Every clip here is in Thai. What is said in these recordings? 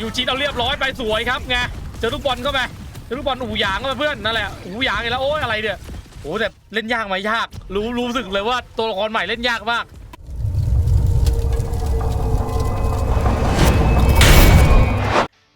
ยูจีเอาเรียบร้อยไปสวยครับไงเจอลูกบอลเข้าไปเจอลูกบอลอูหยางเข้าไปเพื่อนนั่นแหละอูหยางอีกแล้วโอ้ยอะไรเนี่ยโอ้แต่เล่นยากไหมยาก รู้รู้สึกเลยว่าตัวละครใหม่เล่นยากมาก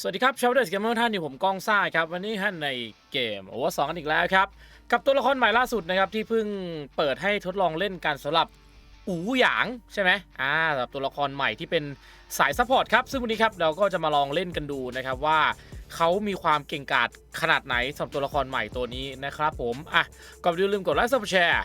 สวัสดีครับชาวเดอร์สเกมเมอร์ท่านอยู่ผมก้องซ่าครับวันนี้ท่านในเกมโอเวอร์สองกันอีกแล้วครับ กับตัวละครใหม่ล่าสุดนะครับที่เพิ่งเปิดให้ทดลองเล่นกันสำหรับ อูหยางใช่ไหมอ่าสำหรับตัวละครใหม่ที่เป็นสายซัพพอร์ตครับ ซึ่งวันนี้ครับเราก็จะมาลองเล่นกันดูนะครับว่าเขามีความเก่งกาจขนาดไหนสำหรับตัวละครใหม่ตัวนี้นะครับผม อะก่อนอื่นลืมกดไลค์ซับแชร์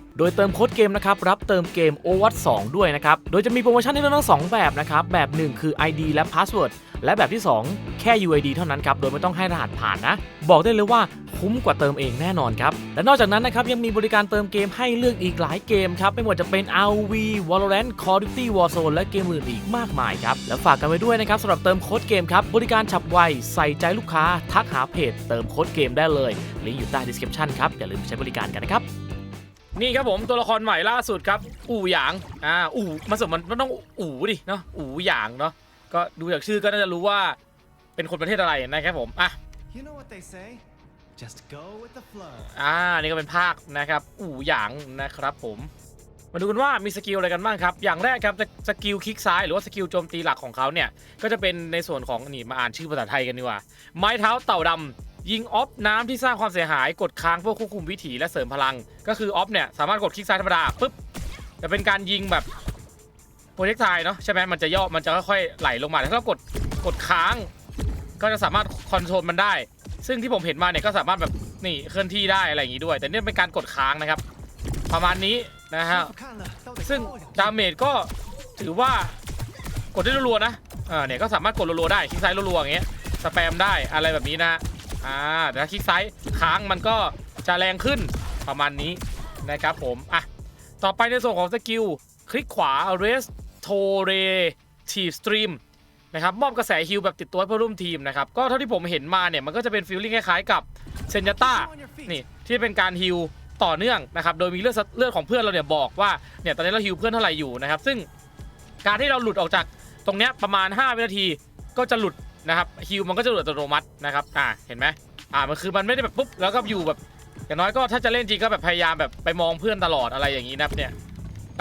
โดยเติมโค้ดเกมนะครับรับเติมเกม o w a t 2ด้วยนะครับ โดยจะมีโปรโมชั่นให้เลือกทั้งสองแบบนะครับ แบบ 1 คือ ID และ Password และแบบที่ 2 แค่ UID เท่านั้นครับ โดยไม่ต้องให้รหัสผ่านนะ บอกได้เลยว่าคุ้มกว่าเติมเองแน่นอนครับ และนอกจากนั้นนะครับ ยังมีบริการเติมเกมให้เลือกอีกหลายเกมครับ ไม่ว่าจะเป็น RV Valorant Call of Duty Warzone และเกมอื่นอีกมากมายครับ แล้วฝากกันไว้ด้วยนะครับสำหรับเติมโค้ดเกมครับบริการฉับไวใส่ใจลูกค้า ทักหาเพจ เติมโค้ดเกมได้เลยลิงก์อยู่ใต้ description ครับอย่าลืมใช้บริการกันนะครับ นี่ครับผมตัวละครใหม่ล่าสุดครับ อู่หยางอ่าอู่มันสมมันมันต้องอู่ดิเนาะอู่หยางเนาะก็ดูจากชื่อก็น่าจะรู้ว่าเป็นคนประเทศอะไรนะครับผมอะ You know what they say? Just go with the flow. อ่านี่ก็เป็นภาคนะครับอู่หยางนะครับผมมาดูกันว่ามีสกิลอะไรกันบ้างครับ อย่างแรกครับสสกิลคลิกซ้ายหรือว่าสกิลโจมตีหลักของเขาเนี่ย ก็จะเป็นในส่วนของนี่มาอ่านชื่อภาษาไทยกันดีกว่า ไม้เท้าเต่าดำ ยิงออฟน้ำที่สร้างความเสียหายกดค้างเพื่อควบคุมวิถีและเสริมพลัง ก็คือออฟเนี่ย สามารถกดคลิกซ้ายธรรมดาปุ๊บจะเป็นการยิงแบบโปรเจกต์ไทเนาะใช่ไหมมันจะย่อมันจะค่อยๆไหลลงมาถ้าเรากดกดค้าง ก็จะสามารถคอนโทรลมันได้ ซึ่งที่ผมเห็นมาเนี่ยก็สามารถแบบนี่เคลื่อนที่ได้อะไรอย่างนี้ด้วย แต่เนี่ยเป็นการกดค้างนะครับ ประมาณนี้นะฮะซึ่งดาเมจก็ถือว่ากดได้รัวๆนะอ่าเนี่ยก็สามารถกดรัวๆได้คลิกซ้ายรัวๆอย่างเงี้ยสแปมได้อะไรแบบนี้นะ อ่าแต่ถ้าคลิกซ้ายค้างมันก็จะแรงขึ้นประมาณนี้นะครับผม อะ ต่อไปในส่วนของสกิล คลิกขวา rest to r e t i v e stream นะครับมอบกระแสฮิลแบบติดตัวเพื่อร่วมทีมนะครับ ก็เท่าที่ผมเห็นมาเนี่ย มันก็จะเป็นฟีลลิ่งคล้ายๆกับเซนยาต้านี่ที่เป็นการฮิลต่อเนื่องนะครับ โดยมีเลือดเลือดของเพื่อนเราเนี่ยบอกว่าเนี่ยตอนนี้เราฮิลเพื่อนเท่าไหร่อยู่นะครับ ซึ่งการที่เราหลุดออกจากตรงเนี้ยประมาณ 5 วินาทีก็จะหลุด นะครับฮิลมันก็จะหลุดอัตโนมัตินะครับอ่าเห็นไหมอ่ามันคือมันไม่ได้แบบปุ๊บแล้วก็อยู่แบบอย่างน้อยก็ถ้าจะเล่นจริงก็แบบพยายามแบบไปมองเพื่อนตลอดอะไรอย่างนี้นะครับเนี่ย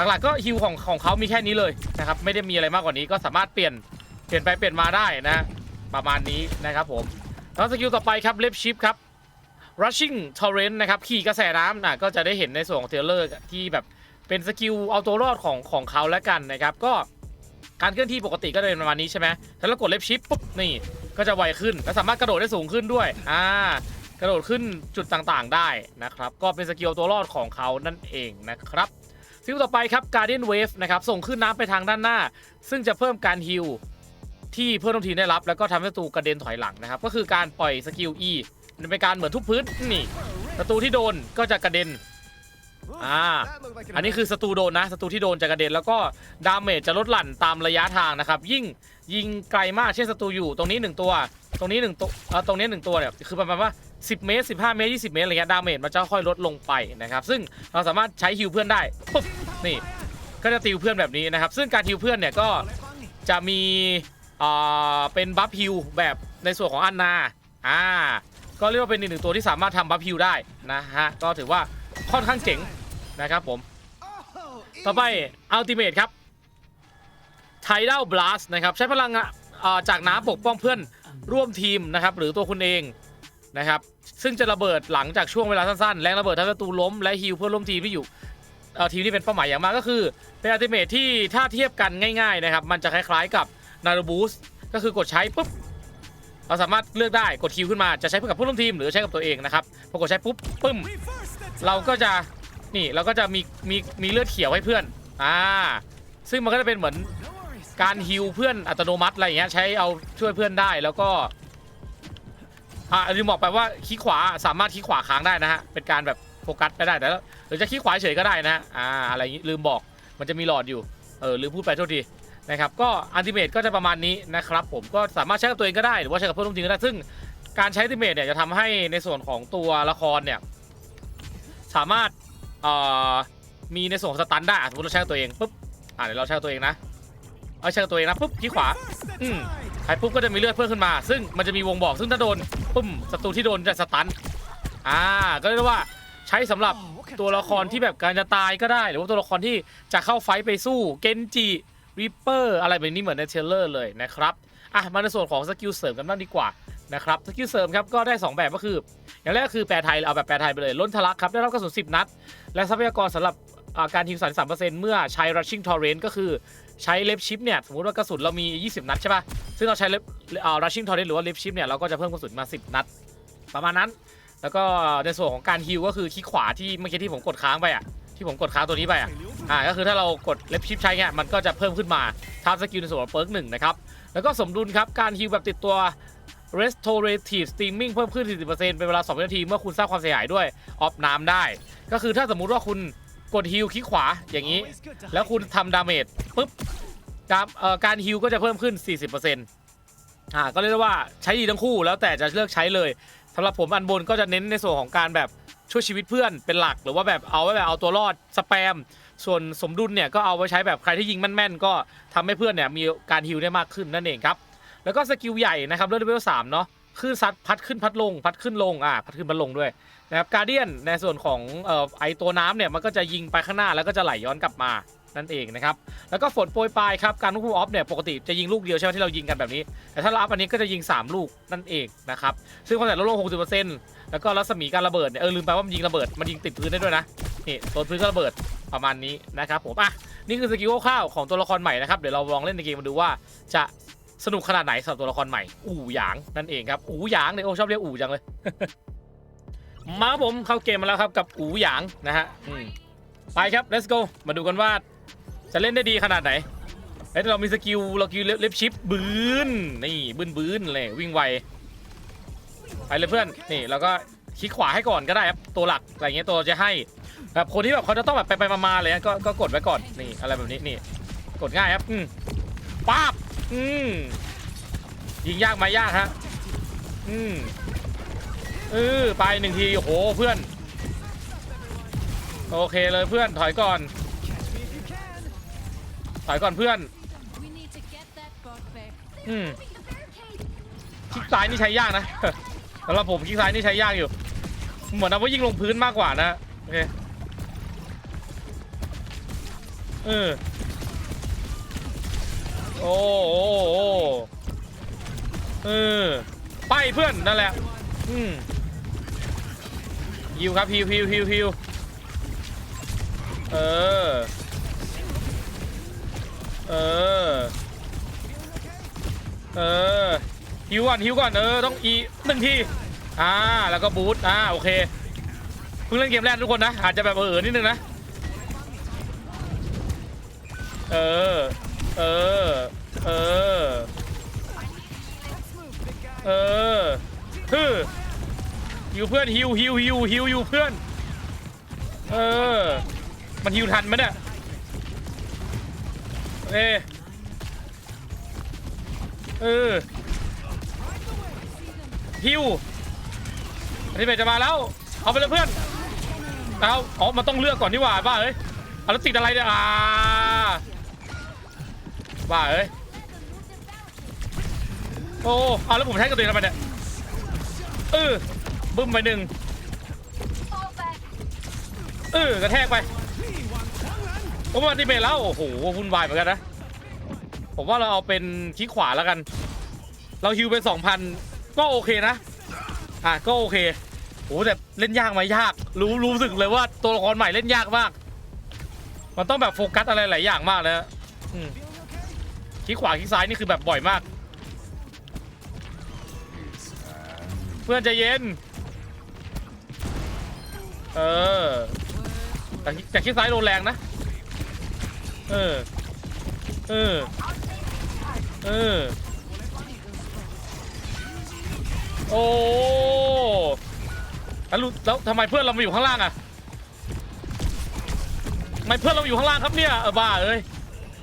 หลักๆก็ฮิลของของเขามีแค่นี้เลยนะครับไม่ได้มีอะไรมากกว่านี้ก็สามารถเปลี่ยนเปลี่ยนไปเปลี่ยนมาได้นะ ประมาณนี้นะครับผมแล้วสกิลต่อไปครับเล็บชิปครับ rushing torrent นะครับขี่กระแสน้ำนะก็จะได้เห็นในส่วนของเทเลอร์ที่แบบเป็นสกิลเอาตัวรอดของของเขาแล้วกันนะครับก็ การเคลื่อนที่ปกติก็จะเป็นประมาณนี้ใช่ไหมถ้าเรากดเล็บชิปปุ๊บนี่ก็จะไวขึ้น และสามารถกระโดดได้สูงขึ้นด้วยอ่ากระโดดขึ้นจุดต่างๆได้นะครับ ก็เป็นสกิลตัวรอดของเขานั่นเองนะครับสกิลต่อไปครับ Guardian Wave นะครับส่งขึ้นน้ำไปทางด้านหน้า ซึ่งจะเพิ่มการฮิลที่เพื่อนร่วมทีมได้รับ แล้วก็ทำให้ศัตรูกระเด็นถอยหลังนะครับ ก็คือการปล่อยสกิล E เป็นการเหมือนทุบพื้นนี่ศัตรูที่โดนก็จะกระเด็น อ่า อันนี้คือศัตรูโดนนะศัตรูที่โดนจะกระเด็นแล้วก็ดาเมจจะลดหลั่นตามระยะทางนะครับ ยิ่งยิงไกลมากเช่นศัตรูอยู่ตรงนี้ 1 ตัว ตรงนี้1ตัวเออตรงนี้ 1 ตัวเนี่ยคือประมาณว่า 10 เมตร 15 เมตร 20 เมตรอะไรเงี้ยดาเมจมันจะค่อยลดลงไปนะครับ ซึ่งเราสามารถใช้ฮิวเพื่อนได้ปุ๊บนี่ก็จะติวเพื่อนแบบนี้นะครับ ซึ่งการฮิวเพื่อนเนี่ยก็จะมีอ่าเป็นบัฟฮิลแบบในส่วนของอันนาอ่าก็เรียกว่าเป็นอีกหนึ่งตัวที่สามารถทำบัฟฮิลได้นะฮะก็ถือว่าค่อนข้างเจ๋ง นะครับผม ต่อไปอัลติเมทครับ Tidal Blast นะครับ ใช้พลังจากน้ำปกป้องเพื่อนร่วมทีมนะครับ หรือตัวคุณเองนะครับ ซึ่งจะระเบิดหลังจากช่วงเวลาสั้นๆ แรงระเบิดทำให้ศัตรูล้มและฮิลเพื่อนร่วมทีมที่อยู่ทีมที่เป็นเป้าหมายอย่างมากก็คือเป็นอัลติเมทที่ถ้าเทียบกันง่าย ๆนะครับ มันจะคล้ายๆกับนารูบูสก็คือกดใช้ปุ๊บเราสามารถเลือกได้กดคิวขึ้นมาจะใช้เพื่อกับผู้ร่วมทีมหรือใช้กับตัวเองนะครับพอกดใช้ปุ๊บปึ้ม เราก็จะ นี่เราก็จะมีมีมีเลือดเขียวให้เพื่อน อ่า ซึ่งมันก็จะเป็นเหมือนการฮิลเพื่อนอัตโนมัติอะไรอย่างเงี้ยใช้เอาช่วยเพื่อนได้แล้วก็อ่าลืมบอกไปว่าคลิกขวาสามารถคลิกขวาค้างได้นะฮะเป็นการแบบโฟกัสไปได้แต่แล้วหรือจะคลิกขวาเฉยก็ได้นะฮะอ่าอะไรอย่างงี้ลืมบอกมันจะมีหลอดอยู่เออหรือพูดไปโทษทีนะครับก็อันติเมตก็จะประมาณนี้นะครับผมก็สามารถใช้กับตัวเองก็ได้หรือว่าใช้กับเพื่อนร่วมทีมก็ได้ซึ่งการใช้อันติเมตเนี่ยจะทำให้ในส่วนของตัวละครเนี่ยสามารถ เอ่อมีในส่วนของสตันได้อะสมมติเราใช้กับตัวเองปุ๊บอ่าเดี๋ยวเราใช้กับตัวเองนะเอาใช้กับตัวเองนะปุ๊บที่ขวา First the Mm. tide. ใช้ปุ๊บก็จะมีเลือดเพิ่มขึ้นมา ซึ่งมันจะมีวงบอกซึ่งถ้าโดนปุ้มศัตรูที่โดนจะสตันอ่าก็เรียกได้ว่าใช้สำหรับ Oh, what kind of ตัวละครที่แบบการจะตายก็ได้ หรือว่าตัวละครที่จะเข้าไฟต์ไปสู้เกนจิริปเปอร์อะไรแบบนี้เหมือนในเทรลเลอร์เลยนะครับอะมาในส่วนของสกิลเสริมกันบ้างดีกว่า นะครับสกิลเสริมครับก็ได้ 2 แบบก็คือ อย่างแรกก็คือแปลไทยเอาแบบแปลไทยไปเลย ล้นทะลักครับ ได้รับกระสุน 10 นัด และทรัพยากรสำหรับอ่าการทีม33%เมื่อใช้ rushing torrent ก็คือใช้เล็บชิปเนี่ย สมมติว่ากระสุนเรามี 20 นัดใช่ป่ะ ซึ่งเราใช้เล็บ rushing torrent หรือว่าเล็บชิปเนี่ย เราก็จะเพิ่มกระสุนมา 10 นัด ประมาณนั้น แล้วก็ในส่วนของการฮิลก็คือคลิกขวาที่เมื่อกี้ที่ผมกดค้างไปอะที่ผมกดค้างตัวนี้ไปอะอ่าก็คือถ้าเรากดเล็บชิปใช้เนี่ยมันก็จะเพิ่มขึ้นมาทำสกิลในส่วนของเปิร์กหนึ่งนะครับแล้วก็สมดุลครับการฮิลแบบติดตัว restorative steaming เพิ่มขึ้น 40%เป็นเวลา2วินาที เมื่อคุณสร้างความเสียหายด้วย ออฟน้ำได้ ก็คือถ้าสมมุติว่าคุณกดฮิลคลิกขวาอย่างนี้ แล้วคุณทำดาเมจปุ๊บการการฮิลก็จะเพิ่มขึ้น 40%อ่าก็เรียกว่าใช้ดีทั้งคู่แล้วแต่จะเลือกใช้เลยสำหรับผมอันบนก็จะเน้นในส่วนของการแบบช่วยชีวิตเพื่อนเป็นหลักหรือว่าแบบเอาไว้แบบเอาตัวรอดสแปม ส่วนสมดุลเนี่ยก็เอาไว้ใช้แบบใครที่ยิงแม่นๆก็ทำให้เพื่อนเนี่ยมีการฮิลได้มากขึ้นนั่นเองครับ แล้วก็สกิลใหญ่นะครับเลือดเลเวลสามเนาะคลื่นซัดพัดขึ้นพัดลง พัดขึ้นลงอ่าพัดขึ้นพัดลงด้วยนะครับการเดียนในส่วนของเอ่อไอตัวน้ำเนี่ยมันก็จะยิงไปข้างหน้าแล้วก็จะไหลย้อนกลับมานั่นเองนะครับแล้วก็ฝนโปรยปลายครับการควบคุมออฟเนี่ยปกติจะยิงลูกเดียวใช่ไหมที่เรายิงกันแบบนี้ แต่ถ้าเราอัพอันนี้ก็จะยิง 3 ลูกนั่นเองนะครับซึ่งความแรงลดลง60%แล้วก็รัศมีการระเบิดเนี่ยเออลืมไปว่ามันยิงระเบิดมันยิงติดพื้นได้ด้วยนะนี่ตัวพื้นก็ระเบิดประมาณนี้นะครับผมอะนี่คือสกิลคร่าวๆของตัวละครใหม่นะครับเดี๋ยวเราลองเล่นในเกมมาดูว่าจะ สนุกขนาดไหนสำหรับตัวละครใหม่ อู่หยางนั่นเองครับ อู่หยางเนี่ยโอ้ชอบเรียกอู่จังเลย มาครับผมเข้าเกมมาแล้วครับกับอู่หยางนะฮะอืมไปครับ let's go มาดูกันว่า จะเล่นได้ดีขนาดไหนเอ้ยเรามีสกิลเรากิลเล็บชิปบืนนี่บืนบืนเลยวิ่งไวไปเลยเพื่อนนี่แล้วก็คลิกขวาให้ก่อนก็ได้ครับตัวหลักอะไรเงี้ยตัวจะให้แบบคนที่แบบเขาจะต้องแบบไปไปมาๆเลยนะก็ก็กดไว้ก่อนนี่อะไรแบบนี้นี่ กดง่ายครับอืมป้าบ อืมยิงยากไหมยากฮะ อืมเออไปหนึ่งทีโหเพื่อน โอเคเลยเพื่อนถอยก่อน ถอยก่อนเพื่อน อืมคลิกซ้ายนี่ใช้ยากนะสำหรับผมคลิกซ้ายนี่ใช้ยากอยู่ เหมือนเอาไว้ยิงลงพื้นมากกว่านะโอเคเออ โอ้โอ้โอ้เออไปเพื่อนนั่นแหละอืมฮิวครับฮิวฮิวฮิวฮิวเออ เออ เออฮิวก่อนฮิวก่อนเออต้องอีหนึ่งทีอ่าแล้วก็บูทอ่าโอเคเพิ่งเล่นเกมแรกทุกคนนะอาจจะแบบเออๆนิดนึงนะเออ เออ เออฮึฮิวเพื่อนฮิวฮิวฮิวฮิวฮิวเพื่อน เออ มันฮิวทันไหมเนี่ยเอเออฮิวอันนี้เบจะมาแล้ว เอาไปเลยเพื่อนเอาอ๋อ มันต้องเลือกก่อนนี่หว่าบ้าเอ้ยเอาแล้วติดอะไรเนี่ยอ่าบ้าเอ้ย โอ้เอาแล้วผมใช้กระตุนทำไมเนี่ยเออบึ้มไปหนึ่งเออกระแทกไปผมว่าที่เบแล้วโอ้โหวุ่นวายเหมือนกันนะผมว่าเราเอาเป็นคลิกขวาแล้วกัน เราฮิวไปสองพันก็โอเคนะอะก็โอเคโอ้แต่เล่นยากไหมยาก รู้รู้สึกเลยว่าตัวละครใหม่เล่นยากมาก มันต้องแบบโฟกัสอะไรหลายอย่างมากเลยนะอืมคลิกขวาคลิกซ้ายนี่คือแบบบ่อยมาก พื่อนใจเย็น เออแต่แต่คลิกซ้ายโดนแรงนะ เออ เออ เออ โอ้แล้วแล้วทำไมเพื่อนเรามาอยู่ข้างล่างอะทำไมเพื่อนเรามาอยู่ข้างล่างครับเนี่ยเออบ้าเอ้ย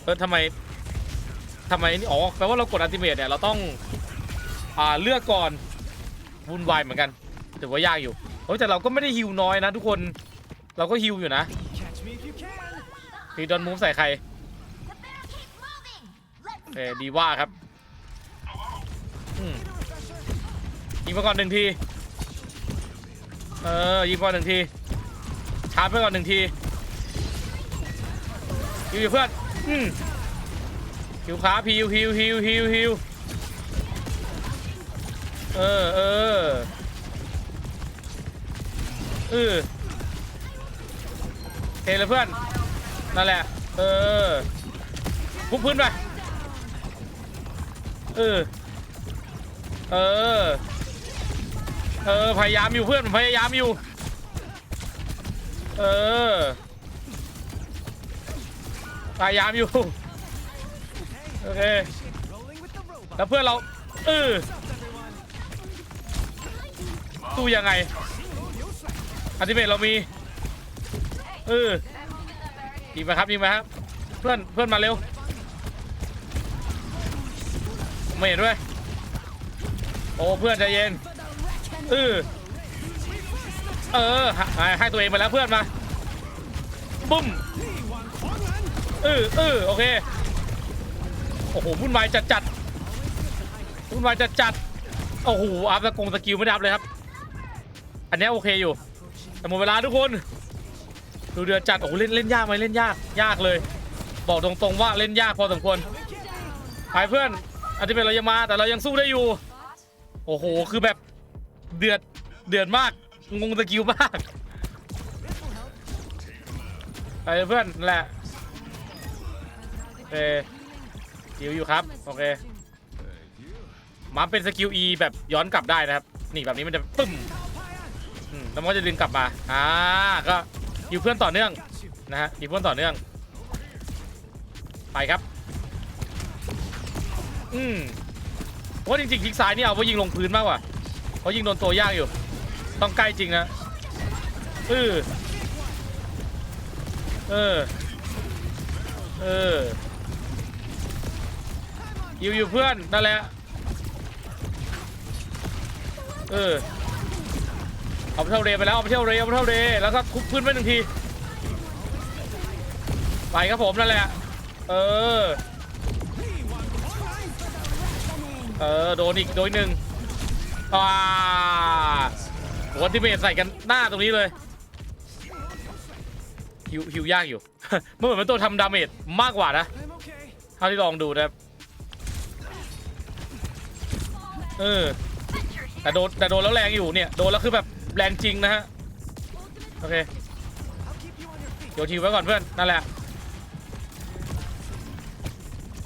เออทำไมทำไมนี่อ๋อแปลว่าเรากดอัลติเมทเนี่ยเราต้อง อ่าเลือกก่อน วุ่นวายเหมือนกันถือว่ายากอยู่โอ้ยแต่เราก็ไม่ได้ฮิวน้อยนะทุกคนเราก็ฮิวอยู่นะตีดอนมูฟใส่ใครเออดีว่าครับยิงมาก่อนหนึ่งที เออ ยิงก่อนหนึ่งที ชาร์จไปก่อนหนึ่งทีฮิวอยู่เพื่อนอืมฮิวขาพิวฮิวฮิวฮิวฮิว เออเออเออเทเลยเพื่อน นั่นแหละ เออพุกพื้นไป เออ เออ เออ พยายามอยู่เพื่อน พยายามอยู่ เออ พยายามอยู่ โอเค แล้วเพื่อนเรา เออ ตู้ยังไงอัติเมตเรามีเออยิงไปครับยิงไปครับ เพื่อนเพื่อนมาเร็วผมไม่เห็นด้วย โอ้เพื่อนใจเย็นเออเออให้ให้ตัวเองไปแล้วเพื่อนมาบุ้มเออเออโอเคโอ้โหวุ่นวายจัดจัดวุ่นวายจัดจัดโอ้โหอัพสกงสกิลไม่ได้อัพเลยครับ อันนี้โอเคอยู่ แต่หมดเวลาทุกคน ดูเดือดจัด โอ้โหเล่นเล่นยากไหมเล่นยาก ยากเลย บอกตรงๆว่าเล่นยากพอสมควรไปเพื่อนอาจจะเป็นเรายังมาแต่เรายังสู้ได้อยู่ โอ้โห คือแบบเดือด เดือดมาก งงตะกิวมากไปเพื่อนแหละโอเคยิวอยู่ครับ โอเคมาเป็นสกิล E แบบย้อนกลับได้นะครับ นี่แบบนี้มันจะปึ้ม อืมแล้วมันก็จะดึงกลับมา อ่า ก็อยิวเพื่อนต่อเนื่องนะฮะอยิวเพื่อนต่อเนื่อง ไปครับ อืมเพราะว่าจริงๆคลิกซ้ายนี่เอาไว้ยิงลงพื้นมากกว่า เพราะยิงโดนตัวยากอยู่ ต้องใกล้จริงนะ เออ เออ เออ อยู่อยู่เพื่อนนั่นแหละ เออ เอาไปเท่าเรไปแล้วเอาไปเท่าเรเอาไปเท่าเรแล้วก็คุกพื้นไปหนึ่งทีไปครับผมนั่นแหละ เออ เออโดนอีกโดนหนึ่งอ่าโดนที่เมทใส่กันหน้าตรงนี้เลยฮิวฮิวยากอยู่มันเหมือนเป็นตัวทำดาเมจมากกว่านะเท่าที่ลองดูนะครับเออแต่โดนแต่โดนแล้วแรงอยู่เนี่ย โดนแล้วคือแบบ แรงจริงนะฮะ โอเคโยนทีไว้ก่อนเพื่อน นั่นแหละ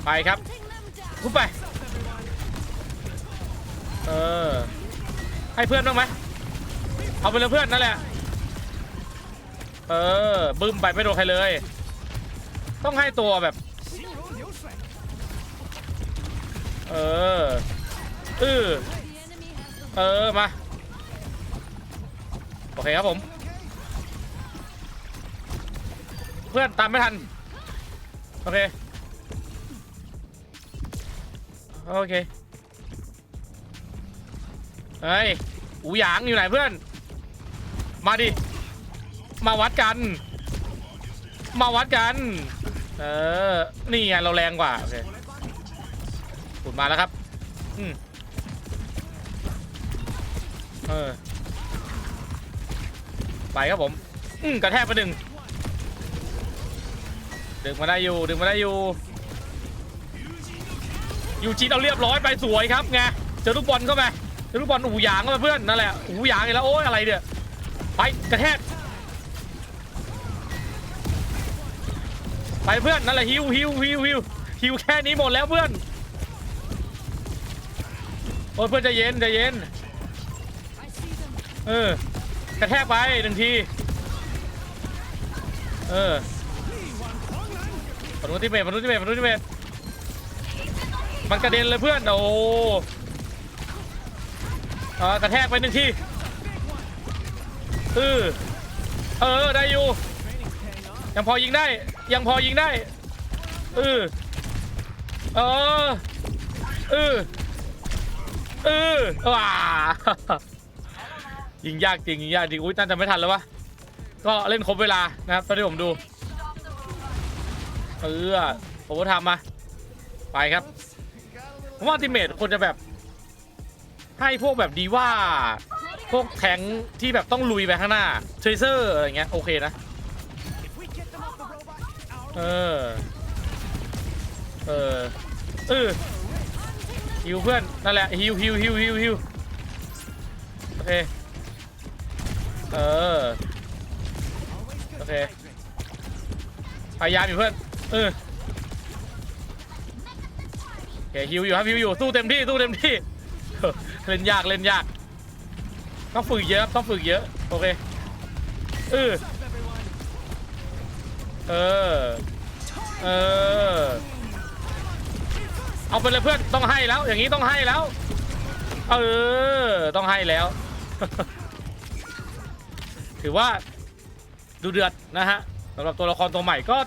ไปครับทุบไป เออ ให้เพื่อนบ้างไหมเอาไปเลยเพื่อนนั่นแหละ เออ บึ้มไปไม่โดนใครเลย ต้องให้ตัวแบบ เออเออเออ มา โอเคครับผม เพื่อนตามไม่ทัน โอเค โอเค เฮ้ย อูหยางอยู่ไหนเพื่อน มาดิ มาวัดกัน มาวัดกัน เออ นี่ไงเราแรงกว่าโอเคขุดมาแล้วครับ อืมเออ ไปครับผม อืมกระแทกไปหนึ่งดึงมาได้อยู่ดึงมาได้อยู่ยูจีเอาเรียบร้อยไปสวยครับไงเจอลูกบอลเข้าไปเจอลูกบอลอูหยางเข้าไปเพื่อนนั่นแหละอูหยางอีกแล้วโอ้ยอะไรเนี่ยไปกระแทกไปเพื่อนนั่นแหละฮิวฮิวฮิวฮิวฮิวแค่นี้หมดแล้วเพื่อนโอ้ยเพื่อนใจเย็นใจเย็นเออ กระแทกไปหนึ่งที เออมนุษย์ที่เมทมนุษย์ที่เมทมนุษย์ที่เมทมันกระเด็นเลยเพื่อน โอ้เออกระแทกไปหนึ่งทีเออเออ ได้อยู่ ยังพอยิงได้ ยังพอยิงได้ เออ เออ เออ เออว้า ยิงยากจริงยิงยากจริงอุ้ยน่าจะไม่ทันแล้ววะก็เล่นครบเวลานะครับตอนที่ผมดูเออโอเวอร์ไทม์มาไปครับผมว่าอัลติเมทควรจะแบบให้พวกแบบดีว่าพวกแทงที่แบบต้องลุยไปข้างหน้าเทรเซอร์อะไรเงี้ยโอเคนะเออเออเออฮิวเพื่อนนั่นแหละฮิวฮิวฮิวฮิวฮิวโอเค เออ โอเค พยายามอยู่เพื่อน เออโอเคฮิวอยู่ครับฮิวอยู่ สู้เต็มที่ สู้เต็มที่ เล่นยาก เล่นยาก ต้องฝึกเยอะต้องฝึกเยอะ โอเค เออ เออ เออ เอาไปเลยเพื่อน ต้องให้แล้ว อย่างนี้ต้องให้แล้ว เออ ต้องให้แล้ว ถือว่าดูเดือดนะฮะสำหรับตัวละครตัวใหม่ก็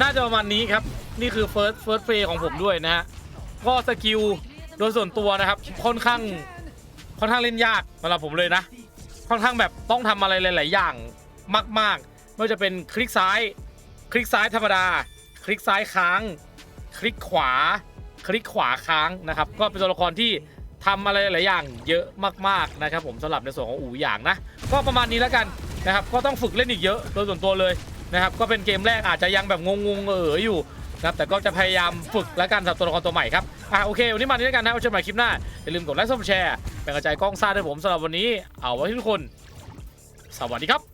น่าจะประมาณนี้ครับ นี่คือเฟิร์สเฟิร์สเฟของผมด้วยนะฮะก็สกิลโดยส่วนตัวนะครับ ค่อนข้างค่อนข้างเล่นยากสำหรับผมเลยนะ ค่อนข้างแบบต้องทำอะไรหลาย ๆ อย่างมากๆไม่ว่าจะเป็นคลิกซ้าย คลิกซ้ายธรรมดา คลิกซ้ายค้าง คลิกขวา คลิกขวาค้างนะครับ ก็เป็นตัวละครที่ ทำอะไรหลายอย่างเยอะมากๆนะครับผมสำหรับในส่วนของอู๋หยางนะ ก็ประมาณนี้แล้วกันนะครับก็ต้องฝึกเล่นอีกเยอะโดยส่วนตัวเลยนะครับก็เป็นเกมแรกอาจจะยังแบบงงๆเอออยู่นะครับแต่ก็จะพยายามฝึกแล้วกันสำหรับตัวละครตัวใหม่ครับอะโอเควันนี้มานี้แล้กันนะเอาเจอกันใหม่คลิปหน้าอย่าลืมกดไลค์ s ับแชร์เป็นกำลังใจกล้องซ่าด้วยผมสำหรับวันนี้เอาไว้ที่ทุกคน สวัสดีครับ